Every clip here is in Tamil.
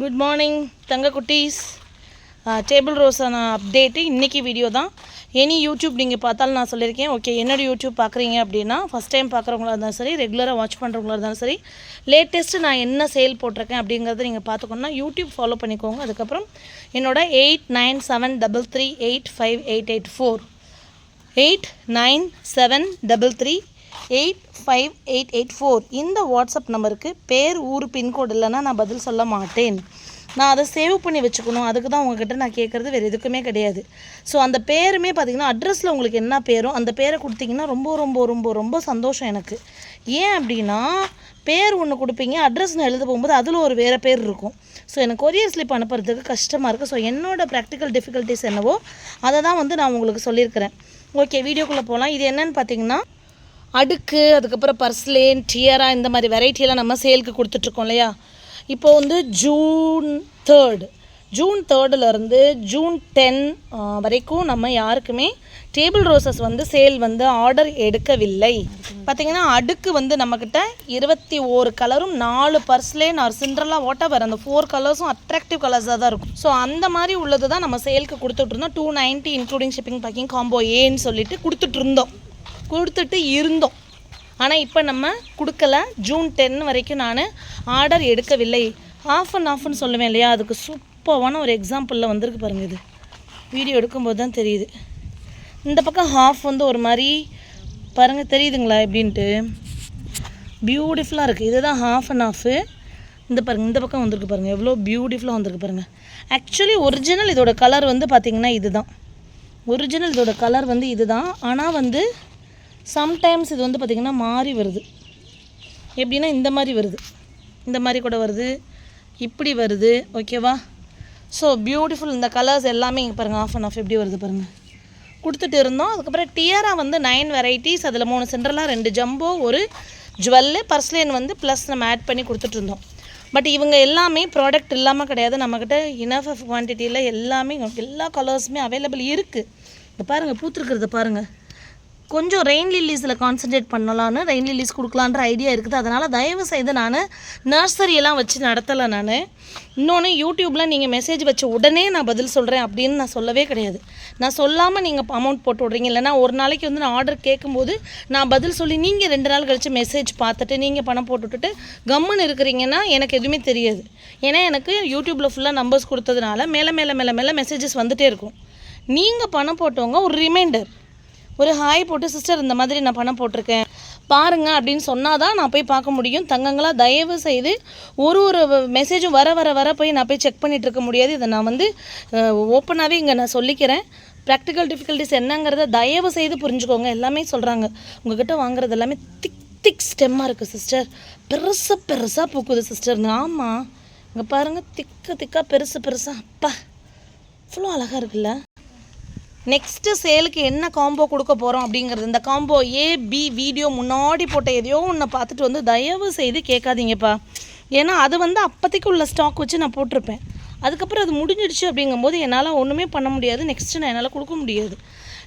குட் மார்னிங் தங்க குட்டீஸ். டேபிள் ரோஸான அப்டேட்டு இன்றைக்கி வீடியோ தான். எனி யூடியூப் நீங்கள் பார்த்தாலும் நான் சொல்லியிருக்கேன். ஓகே என்னோட யூடியூப் பார்க்குறீங்க அப்படின்னா ஃபஸ்ட் டைம் பார்க்குறவங்களா இருந்தாலும் சரி ரெகுலராக வாட்ச் பண்ணுறவங்களா இருந்தாலும் சரி லேட்டஸ்ட்டு நான் என்ன சேல் போட்டிருக்கேன் அப்படிங்கிறத நீங்கள் பார்த்துக்கணுன்னா யூடியூப் ஃபாலோ பண்ணிக்கோங்க. அதுக்கப்புறம் என்னோட eight nine seven double three eight five eight eight four eight nine seven double three eight five eight eight four. இந்த வாட்ஸ்அப் நம்பருக்கு பேர் ஊர் பின்கோடு இல்லைன்னா நான் பதில் சொல்ல மாட்டேன். நான் அதை சேவ் பண்ணி வச்சுக்கணும். அதுக்கு தான் உங்ககிட்ட நான் கேட்குறது வேறு எதுக்குமே கிடையாது. ஸோ அந்த பேருமே பார்த்தீங்கன்னா அட்ரஸில் உங்களுக்கு என்ன பேரோ அந்த பேரை கொடுத்தீங்கன்னா ரொம்ப ரொம்ப ரொம்ப ரொம்ப சந்தோஷம் எனக்கு. ஏன் அப்படின்னா பேர் ஒன்று கொடுப்பீங்க அட்ரஸ்னு எழுத போகும்போது அதில் ஒரு வேறு பேர் இருக்கும். ஸோ எனக்கு கொரியர் ஸ்லிப் அனுப்புறதுக்கு கஷ்டமாக இருக்குது ஸோ என்னோட ப்ராக்டிக்கல் டிஃபிகல்ட்டிஸ் என்னவோ அதை தான் வந்து நான் உங்களுக்கு சொல்லியிருக்கிறேன். ஓகே வீடியோக்குள்ளே போகலாம் இது என்னன்னு பார்த்தீங்கன்னா அடுக்கு அதுக்கப்புறம் பர்ஸ்லேன் டியரா இந்த மாதிரி வெரைட்டியெல்லாம் நம்ம சேலுக்கு கொடுத்துட்ருக்கோம் இல்லையா? இப்போ வந்து ஜூன் தேர்டு ஜூன் தேர்டுலேருந்து ஜூன் டென் வரைக்கும் நம்ம யாருக்குமே டேபிள் ரோசஸ் வந்து சேல் வந்து ஆர்டர் எடுக்கவில்லை. பார்த்தீங்கன்னா அடுக்கு வந்து நம்மக்கிட்ட இருபத்தி ஓரு கலரும் நாலு பர்ஸ்லேன் ஆர் சிண்ட்ரலா வாட்டவர் அந்த ஃபோர் கலர்ஸும் அட்ராக்டிவ் கலர்ஸாக தான் இருக்கும். ஸோ அந்த மாதிரி உள்ளது தான் நம்ம சேலுக்கு கொடுத்துட்ருந்தோம் two ninety including shipping packing combo ஏன்னு சொல்லிட்டு கொடுத்துட்ருந்தோம் கொடுத்துட்டு இருந்தோம். ஆனால் இப்போ நம்ம கொடுக்கல. ஜூன் டென் வரைக்கும் நான் ஆர்டர் எடுக்கவில்லை. ஆஃப் அண்ட் ஆஃப்னு சொல்லுவேன் இல்லையா? அதுக்கு சூப்பரான ஒரு எக்ஸாம்பிளில் வந்திருக்கு பாருங்கள் இது. வீடியோ எடுக்கும்போது தான் தெரியுது. இந்த பக்கம் ஹாஃப் வந்து ஒரு மாதிரி பாருங்கள் தெரியுதுங்களா எப்படின்ட்டு? பியூட்டிஃபுல்லாக இருக்குது இதுதான் ஹாஃப் அண்ட் ஆஃபு இந்த பாருங்கள் இந்த பக்கம் வந்திருக்கு பாருங்கள் எவ்வளோ பியூட்டிஃபுல்லாக வந்திருக்கு பாருங்கள் ஆக்சுவலி ஒரிஜினல் இதோட கலர் வந்து பார்த்திங்கன்னா இதுதான். ஒரிஜினல் இதோட கலர் வந்து இதுதான். ஆனால் வந்து சம்டைம்ஸ் இது வந்து பார்த்திங்கன்னா மாறி வருது. எப்படின்னா இந்த மாதிரி வருது. இந்த மாதிரி கூட வருது. இப்படி வருது. ஓகேவா ஸோ பியூட்டிஃபுல் இந்த கலர்ஸ் எல்லாமே இங்கே பாருங்கள் ஆஃப் அண்ட் ஆஃப் எப்படி வருது பாருங்கள் கொடுத்துட்டு இருந்தோம். அதுக்கப்புறம் டியரா வந்து நைன் வெரைட்டிஸ் அதில் மூணு சென்டர்லாம் ரெண்டு ஜம்போ ஒரு ஜுவல்லு பர்ஸ்லேன் வந்து ப்ளஸ் நம்ம ஆட் பண்ணி கொடுத்துட்டு இருந்தோம். பட் இவங்க எல்லாமே ப்ராடக்ட் இல்லாமல் கிடையாது. நம்மக்கிட்ட இனஃப் குவான்டிட்டியில் எல்லாமே எல்லா கலர்ஸுமே அவைலபிள் இருக்குது இப்போ பாருங்கள் பூத்துருக்கிறத பாருங்கள் கொஞ்சம் ரெயின் லில்லிஸில் கான்சன்ட்ரேட் பண்ணலான்னு ரெயின் லில்லிஸ் கொடுக்கலான்ற ஐடியா இருக்குது. அதனால் தயவு செய்து நான் நர்சரியெல்லாம் வச்சு நடத்தலை நான். இன்னொன்று யூடியூப்பில் நீங்கள் மெசேஜ் வச்ச உடனே நான் பதில் சொல்கிறேன் அப்படின்னு நான் சொல்லவே கிடையாது. நான் சொல்லாமல் நீங்கள் அமௌண்ட் போட்டு விட்றீங்க. இல்லைனா ஒரு நாளைக்கு வந்து நான் ஆர்டர் கேட்கும்போது நான் பதில் சொல்லி நீங்கள் ரெண்டு நாள் கழித்து மெசேஜ் பார்த்துட்டு நீங்கள் பணம் போட்டுவிட்டு கம்முன்னு இருக்கிறீங்கன்னா எனக்கு எதுவுமே தெரியாது. ஏன்னா எனக்கு யூடியூப்பில் ஃபுல்லாக நம்பர்ஸ் கொடுத்ததுனால மேலே மேலே மேலே மேலே மெசேஜஸ் வந்துகிட்டே இருக்கும். நீங்கள் பணம் போட்டவங்க ஒரு ரிமைண்டர் ஒரு ஹாய் போட்டு சிஸ்டர் இந்த மாதிரி நான் பணம் போட்டிருக்கேன். பாருங்க அப்படின்னு சொன்னால் தான் நான் போய் பார்க்க முடியும். தங்கங்களா தயவு செய்து ஒரு ஒரு மெசேஜும் வர வர வர போய் நான் போய் செக் பண்ணிகிட்டு இருக்க முடியாது. இதை நான் வந்து ஓப்பனாகவே இங்கே நான் சொல்லிக்கிறேன். ப்ராக்டிக்கல் டிஃபிகல்ட்டிஸ் என்னங்கிறத தயவு செய்து புரிஞ்சுக்கோங்க. எல்லாமே சொல்கிறாங்க உங்ககிட்ட வாங்குறது எல்லாமே திக் திக் ஸ்டெம்மாக இருக்குது சிஸ்டர் பெருசாக பெருசாக பூக்குது சிஸ்டர்னு ஆமாம் இங்கே பாருங்கள் திக்க திக்காக பெருசு பெருசாக அப்பா. இவ்வளோ அழகாக இருக்குல்ல? நெக்ஸ்ட்டு சேலுக்கு என்ன காம்போ கொடுக்க போகிறோம் அப்படிங்கிறது இந்த காம்போ ஏ பி வீடியோ முன்னாடி போட்ட எதையோ ஒன்று பார்த்துட்டு வந்து தயவு செய்து கேட்காதீங்கப்பா. ஏன்னா அது வந்து அப்போதைக்கு உள்ள ஸ்டாக் வச்சு நான் போட்டிருப்பேன். அதுக்கப்புறம் அது முடிஞ்சிடுச்சு அப்படிங்கும்போது என்னால் ஒன்றுமே பண்ண முடியாது. நெக்ஸ்ட்டு நான் என்னால் கொடுக்க முடியாது.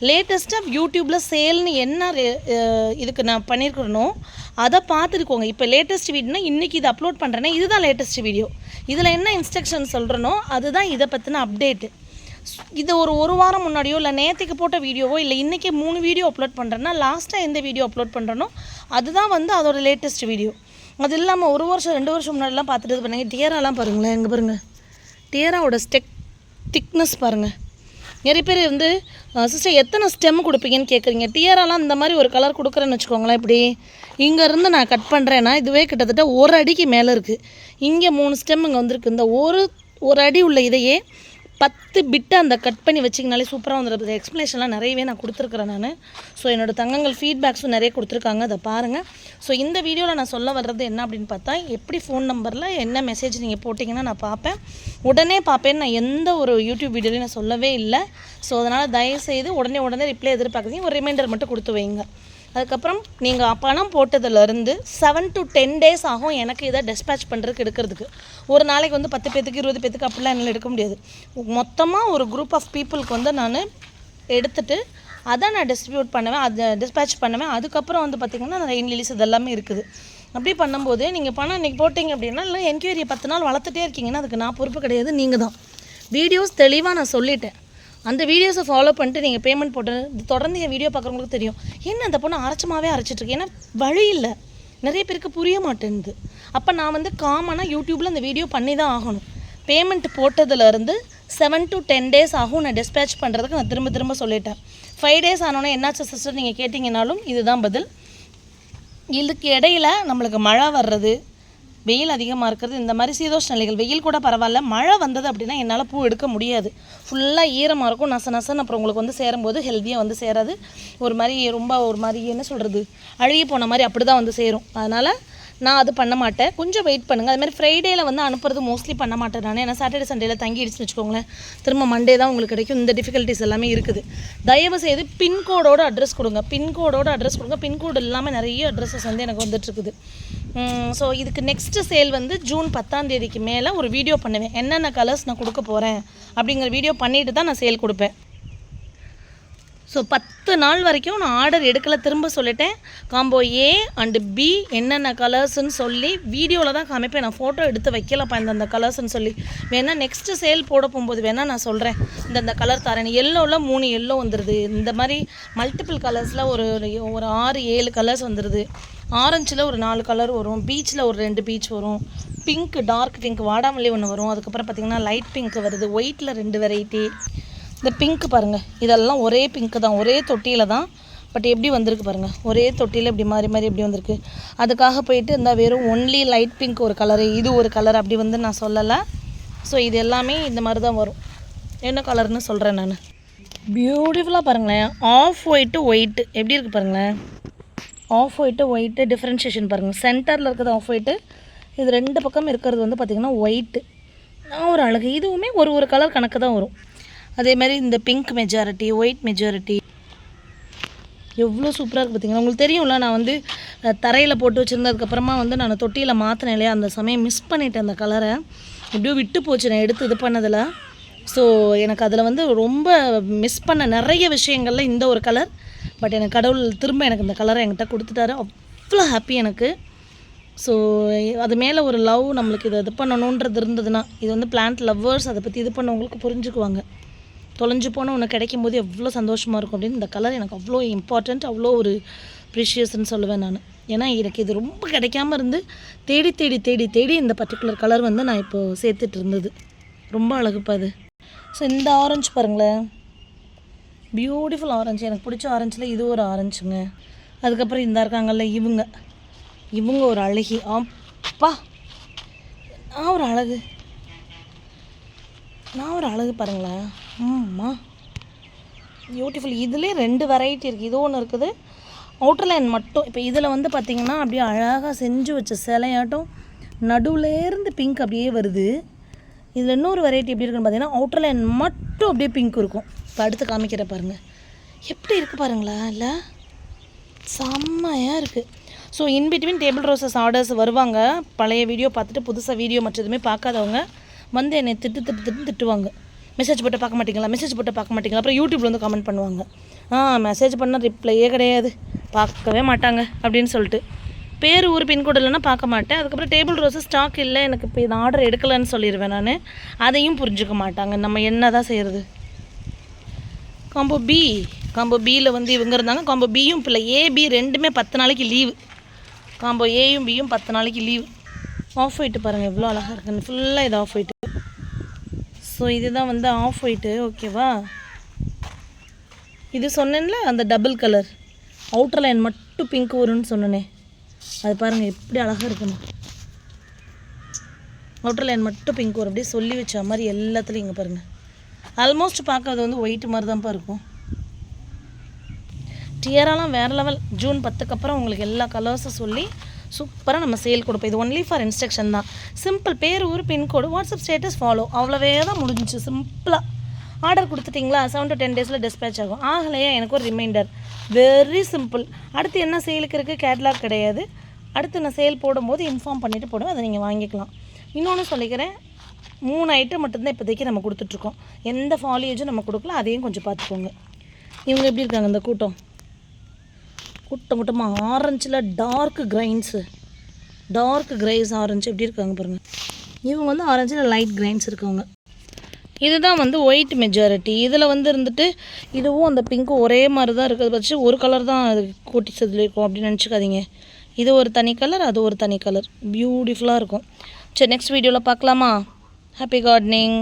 லேட்டஸ்ட்டாக யூடியூப்பில் சேல்னு என்ன ரே- இதுக்கு நான் பண்ணியிருக்கிறனோ அதை பார்த்துருக்கோங்க. இப்போ லேட்டஸ்ட் வீடியோனா இன்றைக்கி இதை அப்லோட் பண்ணுறேன்னா இதுதான் லேட்டஸ்ட் வீடியோ இதில் என்ன இன்ஸ்ட்ரக்ஷன் சொல்கிறனோ அதுதான் இதை பற்றின அப்டேட்டு இது ஒரு ஒரு வாரம் முன்னாடியோ இல்லை நேற்றுக்கு போட்ட வீடியோவோ இல்லை இன்றைக்கி மூணு வீடியோ அப்லோட் பண்ணுறேன்னா லாஸ்ட்டாக எந்த வீடியோ அப்லோட் பண்ணுறனோ அதுதான் வந்து அதோட லேட்டஸ்ட் வீடியோ அது இல்லாமல் ஒரு வருஷம் ரெண்டு வருஷம் முன்னாடிலாம் பார்த்துட்டு இது பண்ணுங்க. டியராலாம் பாருங்களேன் எங்கே பாருங்கள் டியராவோட ஸ்டெக் திக்னஸ் பாருங்கள் நிறைய பேர் வந்து சிஸ்டர் எத்தனை ஸ்டெம் கொடுப்பீங்கன்னு கேட்குறீங்க டியராலாம் இந்த மாதிரி ஒரு கலர் கொடுக்குறேன்னு வச்சுக்கோங்களேன் இப்படி. இங்கேருந்து நான் கட் பண்ணுறேன்னா இதுவே கிட்டத்தட்ட ஒரு அடிக்கு மேலே இருக்குது இங்கே மூணு ஸ்டெம் இங்கே வந்திருக்கு. இந்த ஒரு ஒரு அடி உள்ள இதையே பத்து பிட்டை அந்த கட் பண்ணி வச்சிங்கனாலே சூப்பராக வந்துடுது எக்ஸ்ப்ளனேஷன்லாம் நிறையவே நான் கொடுத்துருக்குறேன் நான். ஸோ என்னோட தங்கங்கள் ஃபீட்பேக்ஸும் நிறைய கொடுத்துருக்காங்க. அதை பாருங்கள் ஸோ இந்த வீடியோவில் நான் சொல்ல வர்றது என்ன அப்படின்னு பார்த்தா எப்படி ஃபோன் நம்பரில் என்ன மெசேஜ் நீங்கள் போட்டிங்கன்னா நான் பார்ப்பேன். உடனே பார்ப்பேன்னு நான் எந்த ஒரு யூடியூப் வீடியோலையும் நான் சொல்லவே இல்லை. ஸோ அதனால் தயவுசெய்து உடனே உடனே ரிப்ளை எதிர்பார்க்குறீங்க ஒரு ரிமைண்டர் மட்டும் கொடுத்து வைங்க. அதுக்கப்புறம் நீங்கள் பணம் போட்டதுலேருந்து செவன் டு டென் டேஸ் ஆகும் எனக்கு இதை டிஸ்பேச் பண்ணுறதுக்கு எடுக்கிறதுக்கு. ஒரு நாளைக்கு வந்து பத்து பேத்துக்கு இருபது பேத்துக்கு அப்படிலாம் என்னால் எடுக்க முடியாது. மொத்தமாக ஒரு குரூப் ஆஃப் பீப்புளுக்கு வந்து நான் எடுத்துட்டு அதை நான் டிஸ்ட்ரிபியூட் பண்ணுவேன் அதை டிஸ்பேச் பண்ணுவேன். அதுக்கப்புறம் வந்து பார்த்திங்கன்னா ரெயின் ரிலீஸ் இதெல்லாமே இருக்குது. அப்படி பண்ணும்போது நீங்கள் பணம் இன்றைக்கி போட்டிங்க அப்படின்னா இல்லை என்கொயரியை பத்து நாள் வளர்த்துட்டே இருக்கீங்கன்னா அதுக்கு நான் பொறுப்பு கிடையாது நீங்கள் தான் வீடியோஸ் தெளிவாக நான் சொல்லிட்டேன். அந்த வீடியோஸை ஃபாலோ பண்ணிட்டு நீங்கள் பேமெண்ட் போட்டு தொடர்ந்து என் வீடியோ பார்க்குறவங்களுக்கு தெரியும். என்ன அந்த பொண்ணு அரைச்சமாகவே அரைச்சிட்ருக்கு ஏன்னா வழி இல்லை. நிறைய பேருக்கு புரிய மாட்டேங்குது. அப்போ நான் வந்து காமனாக யூடியூப்பில் அந்த வீடியோ பண்ணி தான் ஆகணும் பேமெண்ட் போட்டதுலேருந்து செவன் டு டென் டேஸ் ஆகும் நான் டிஸ்பேச் பண்ணுறதுக்கு நான் திரும்ப திரும்ப சொல்லிட்டேன். ஃபைவ் டேஸ் ஆனோன்னே என்னாச்சு சிஸ்டர் நீங்கள் கேட்டிங்கனாலும் இதுதான் பதில். இதுக்கு இடையில நம்மளுக்கு மழை வர்றது வெயில் அதிகமாக இருக்கிறது இந்த மாதிரி சீதோஷ நிலைகள். வெயில் கூட பரவாயில்ல. மழை வந்தது அப்படின்னா என்னால் பூ எடுக்க முடியாது. ஃபுல்லாக ஈரமாக இருக்கும். நச நசன்னு அப்புறம் உங்களுக்கு வந்து சேரும்போது ஹெல்த்தியாக வந்து சேராது. ஒரு மாதிரி ரொம்ப ஒரு மாதிரி என்ன சொல்கிறது அழுகி போன மாதிரி அப்படி தான் வந்து சேரும். அதனால் நான் அது பண்ண மாட்டேன். கொஞ்சம் வெயிட் பண்ணுங்கள் அது மாதிரி ஃப்ரைடேயில் வந்து அனுப்புறது மோஸ்ட்லி பண்ண மாட்டேன் நான். ஏன்னா சாட்டர்டே சண்டேல தங்கிடுச்சுன்னு வச்சுக்கோங்களேன். திரும்ப மண்டே தான் உங்களுக்கு கிடைக்கும். இந்த டிஃபிகல்ட்டிஸ் எல்லாமே இருக்குது. தயவு செய்து பின்கோடோட அட்ரஸ் கொடுங்க. பின்கோடோட அட்ரஸ் கொடுங்க. பின்கோடு இல்லாமல் நிறைய அட்ரஸஸ் வந்து எனக்கு வந்துட்டுருக்குது ஸோ இதுக்கு நெக்ஸ்ட்டு சேல் வந்து ஜூன் பத்தாம் தேதிக்கு மேலே ஒரு வீடியோ பண்ணுவேன். என்னென்ன கலர்ஸ் நான் கொடுக்க போகிறேன் அப்படிங்கிற வீடியோ பண்ணிவிட்டு தான் நான் சேல் கொடுப்பேன். ஸோ பத்து நாள் வரைக்கும் நான் ஆர்டர் எடுக்கலை திரும்ப சொல்லிட்டேன். காம்போ ஏ அண்டு பி என்னென்ன கலர்ஸ்ன்னு சொல்லி வீடியோவில் தான் காமிப்பேன். நான் ஃபோட்டோ எடுத்து வைக்கலப்பா இந்தந்த கலர்ஸ்ன்னு சொல்லி. வேணால் நெக்ஸ்ட்டு சேல் போட போகும்போது வேணால் நான் சொல்கிறேன் இந்தந்த கலர் தரேன். எல்லோவில் மூணு எல்லோ வந்துடுது இந்த மாதிரி மல்டிபிள் கலர்ஸில் ஒரு ஒரு ஆறு ஏழு கலர்ஸ் வந்துடுது ஆரஞ்சில் ஒரு நாலு கலர் வரும். பீச்சில் ஒரு ரெண்டு பீச் வரும். பிங்க் டார்க் பிங்க் வாடாமல்லி ஒன்று வரும். அதுக்கப்புறம் பார்த்திங்கன்னா லைட் பிங்க் வருது. ஒயிட்டில் ரெண்டு வெரைட்டி இந்த பிங்க் பாருங்கள் இதெல்லாம் ஒரே பிங்க்கு தான். ஒரே தொட்டியில் தான். பட் எப்படி வந்திருக்கு பாருங்கள் ஒரே தொட்டியில் இப்படி மாறி மாறி எப்படி வந்திருக்கு. அதுக்காக போயிட்டு இந்த வெறும் ஒன்லி லைட் பிங்க் ஒரு கலரு இது ஒரு கலர் அப்படி வந்து நான் சொல்லலை. ஸோ இது எல்லாமே இந்த மாதிரி தான் வரும். என்ன கலர்னு சொல்கிறேன் நான். பியூட்டிஃபுல்லாக பாருங்களேன். ஆஃப் ஒயிட்டு ஒயிட்டு எப்படி இருக்குது பாருங்களேன். ஆஃப் ஒயிட்டு ஒயிட்டு டிஃப்ரென்ஷியேஷன் பாருங்கள் சென்டரில் இருக்கிறது ஆஃப் ஒயிட்டு இது ரெண்டு பக்கம் இருக்கிறது வந்து பார்த்திங்கன்னா ஒயிட்டு ஒரு அழகு. இதுவுமே ஒரு ஒரு கலர் கணக்கு தான் வரும். அதே மாதிரி இந்த பிங்க் மெஜாரிட்டி ஒயிட் மெஜாரிட்டி எவ்வளோ சூப்பராக இருக்குது பார்த்தீங்களா உங்களுக்கு தெரியும்ல நான் வந்து தரையில் போட்டு வச்சுருந்ததுக்கப்புறமா வந்து நான் தொட்டியில் மாற்றினேன் இல்லையா? அந்த சமயம் மிஸ் பண்ணிட்டேன் அந்த கலரை எப்படியோ விட்டு போச்சு நான் எடுத்து இது பண்ணதில். ஸோ எனக்கு அதில் வந்து ரொம்ப மிஸ் பண்ண நிறைய விஷயங்களில் இந்த ஒரு கலர் பட் எனக்கு கடவுள் திரும்ப எனக்கு இந்த கலரை என்கிட்ட கொடுத்துட்டாரு. அவ்வளோ ஹாப்பி எனக்கு. ஸோ அது மேலே ஒரு லவ் நம்மளுக்கு இதை இது பண்ணணுன்றது இருந்ததுன்னா இது வந்து பிளான்ட் லவ்வர்ஸ் அதை பற்றி இது பண்ணவங்களுக்கு புரிஞ்சுக்குவாங்க. தொலைஞ்சு போன ஒன்று கிடைக்கும் போது எவ்வளோ சந்தோஷமாக இருக்கும் அப்படின்னு இந்த கலர் எனக்கு அவ்வளோ இம்பார்ட்டண்ட் அவ்வளோ ஒரு ப்ரிஷியஸ்ன்னு சொல்லுவேன் நான். ஏன்னா எனக்கு இது ரொம்ப கிடைக்காம இருந்து தேடி தேடி தேடி தேடி இந்த பர்டிகுலர் கலர் வந்து நான் இப்போது சேர்த்துட்டு இருந்தது. ரொம்ப அழகுப்பா அது. ஸோ இந்த ஆரஞ்சு பாருங்களேன். பியூட்டிஃபுல் ஆரஞ்சு எனக்கு பிடிச்ச ஆரஞ்சில் இது ஒரு ஆரஞ்சுங்க அதுக்கப்புறம் இந்த இருக்காங்கல்ல இவங்க. இவங்க ஒரு அழகி. அப்பா! நான் ஒரு அழகு. நான் ஒரு அழகு பாருங்களேன். ஆமா. பியூட்டிஃபுல் இதுலேயே ரெண்டு வெரைட்டி இருக்குது இது ஒன்று இருக்குது. அவுட்டர் லைன் மட்டும். இப்போ இதில் வந்து பார்த்திங்கன்னா அப்படியே அழகாக செஞ்சு வச்ச சிலையாட்டம் நடுவுலேருந்து பிங்க் அப்படியே வருது. இதில் இன்னொரு வெரைட்டி எப்படி இருக்குன்னு பார்த்தீங்கன்னா அவுட்டர் லைன் மட்டும் அப்படியே பிங்க் இருக்கும். இப்போ அடுத்து காமிக்கிற பாருங்கள் எப்படி இருக்குது பாருங்களா இல்லை? செம்மையாக இருக்குது so in between table roses orders வருவாங்க. பழைய வீடியோ பார்த்துட்டு புதுசாக வீடியோ மற்றதுமே பார்க்காதவங்க வந்து என்னை திட்டு திட்டு திட்டு திட்டுவாங்க. மெசேஜ் போட்டு பார்க்க மாட்டிங்களா? மெசேஜ் போட்டு பார்க்க மாட்டிங்களா? அப்புறம் யூடியூப்ல வந்து கமெண்ட் பண்ணுவாங்க. ஆ மெசேஜ் பண்ணால் ரிப்ளையே கிடையாது. பார்க்கவே மாட்டாங்க அப்படின்னு சொல்லிட்டு. பேர் ஊர் பின்கோடு இல்லைன்னா பார்க்க மாட்டேன். அதுக்கப்புறம் டேபிள் ரோஸு ஸ்டாக் இல்லை எனக்கு இப்போ இது ஆர்டர் எடுக்கலைன்னு சொல்லிடுவேன் நான். அதையும் புரிஞ்சுக்க மாட்டாங்க. நம்ம என்ன தான் செய்கிறது காம்போ பி காம்போ பியில் வந்து இவங்க இருந்தாங்க. காம்போ பியும் பிள்ளை. ஏ ஏபி ரெண்டுமே பத்து நாளைக்கு லீவு காம்போ ஏயும் பியும் பத்து நாளைக்கு லீவு ஆஃப் ஒயிட்டு பாருங்கள் எவ்வளோ அழகாக இருக்குன்னு ஃபுல்லாக இது ஆஃப் ஒயிட்டு ஸோ இதுதான் வந்து ஆஃப் ஒயிட்டு ஓகேவா இது சொன்னேன்ல அந்த டபுள் கலர் அவுட்டர் லைன் மட்டும் பிங்க் வரும்னு சொன்னனே. அது பாருங்கள் எப்படி அழகாக இருக்கணும் அவுட்டர் லைன் மட்டும் பிங்க் வரும். அப்படியே சொல்லி வச்ச மாதிரி எல்லாத்துலேயும் இங்கே பாருங்கள் ஆல்மோஸ்ட் பார்க்க அது வந்து ஒயிட் மாதிரி தான்ப்பா இருக்கும் டியரெல்லாம் வேறு லெவல் ஜூன் பத்துக்கு அப்புறம் உங்களுக்கு எல்லா கலர்ஸும் சொல்லி சூப்பராக நம்ம சேல் கொடுப்போம். இது ஒன்லி ஃபார் இன்ஸ்ட்ரக்ஷன் தான். சிம்பிள் பேர் ஊர் பின்கோடு வாட்ஸ்அப் ஸ்டேட்டஸ் ஃபாலோ அவ்வளோவே தான் முடிஞ்சிச்சு. சிம்பிளாக ஆர்டர் கொடுத்துட்டிங்களா? செவன் டு டென் டேஸில் டிஸ்பேச் ஆகும். ஆகலையா? எனக்கு ஒரு ரிமைண்டர் வெரி சிம்பிள் அடுத்து என்ன சேலுக்கு இருக்குது கேட்லாக் கிடையாது. அடுத்து நான் சேல் போடும்போது இன்ஃபார்ம் பண்ணிவிட்டு போடுவேன். அதை நீங்கள் வாங்கிக்கலாம். இன்னொன்று சொல்லிக்கிறேன். மூணு ஐட்டம் மட்டும்தான் இப்போதைக்கு நம்ம கொடுத்துட்ருக்கோம் எந்த ஃபாலியேஜும் நம்ம கொடுக்கல. அதையும் கொஞ்சம் பார்த்துக்கோங்க. இவங்க எப்படி இருக்காங்க? இந்த கூட்டம்? கூட்டம் கூட்டமாக ஆரஞ்சில் dark greens dark greys orange எப்படி இருக்காங்க பாருங்கள் இவங்க வந்து ஆரஞ்சில் லைட் கிரைன்ஸ் இருக்காங்க இதுதான் வந்து ஒயிட் மெஜாரிட்டி இதில் வந்து இருந்துட்டு இதுவும் அந்த பிங்க்கும் ஒரே மாதிரி தான் இருக்கிறது வச்சு ஒரு கலர் தான் அது கூட்டி செதுலிருக்கோம் அப்படின்னு நினச்சிக்காதீங்க. இது ஒரு தனி கலர் அது ஒரு தனி கலர் பியூட்டிஃபுல்லாக இருக்கும். சரி நெக்ஸ்ட் வீடியோவில் பார்க்கலாமா? Happy gardening